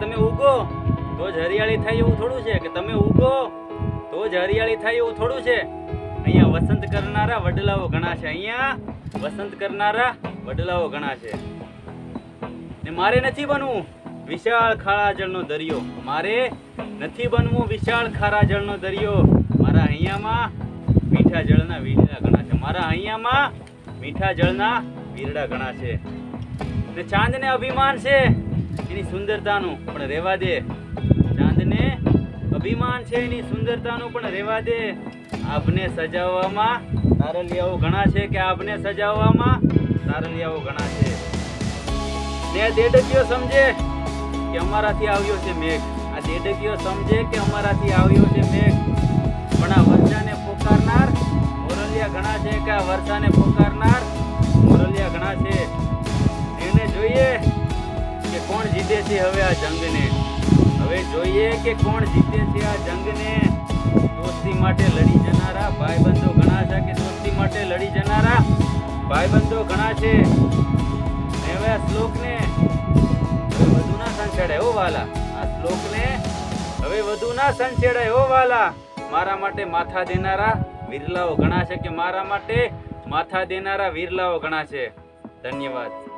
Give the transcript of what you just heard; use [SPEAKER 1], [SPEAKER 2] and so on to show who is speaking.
[SPEAKER 1] તમે ઉગો તો જ હરિયાળી થાય એવું થોડું છે. કે તમે ઉગો તો જ હરિયાળી થાય એવું થોડું છે. અહીંયા વસંત કરનારા વડલાઓ ઘણા છે. અહીંયા વસંત કરનારા વડલાઓ ઘણા છે. ને મારે નથી બનવું વિશાળ ખારા જળનો દરિયો. મારે નથી બનવું વિશાળ ખારા જળનો દરિયો. મારા અહીંયામાં મીઠા જળના વીરડા ઘણા છે. મારા અહીંયામાં મીઠા જળના વીરડા ઘણા છે. ને ચાંદને અભિમાન છે. એની સુંદરતાનું પણ રહેવા દે. ચાંદને અભિમાન છે એની સુંદરતાનું પણ રહેવા દે. આપને સજાવવામાં તારલિયાઓ ઘણા છે કે આપને સજાવવામાં તારલિયાઓ ઘણા છે. ને દેડકીઓ સમજે કે અમારાથી આવ્યો છે મેઘ. આ દેડકીઓ સમજે કે અમારાથી આવ્યો છે મેઘ. પણ આ વર્ષાને પોકારનાર મોરલિયા ઘણા છે કે આ વર્ષાને પોકારનાર જીતે છે હવે આ જંગને. હવે જોઈએ કે કોણ જીતે છે આ જંગને. દોસ્તી માટે લડી જનારા ભાઈબંધો ઘણા છે કે દોસ્તી માટે લડી જનારા ભાઈબંધો ઘણા છે. હવે આ શ્લોકને વધુ ના સંછેડાય હો વાલા, આ શ્લોકને હવે વધુ ના સંછેડાય હો વાલા, મારા માટે માથા દેનારા વિરલાઓ ઘણા છે કે મારા માટે માથા દેનારા વિરલાઓ ઘણા છે. ધન્યવાદ.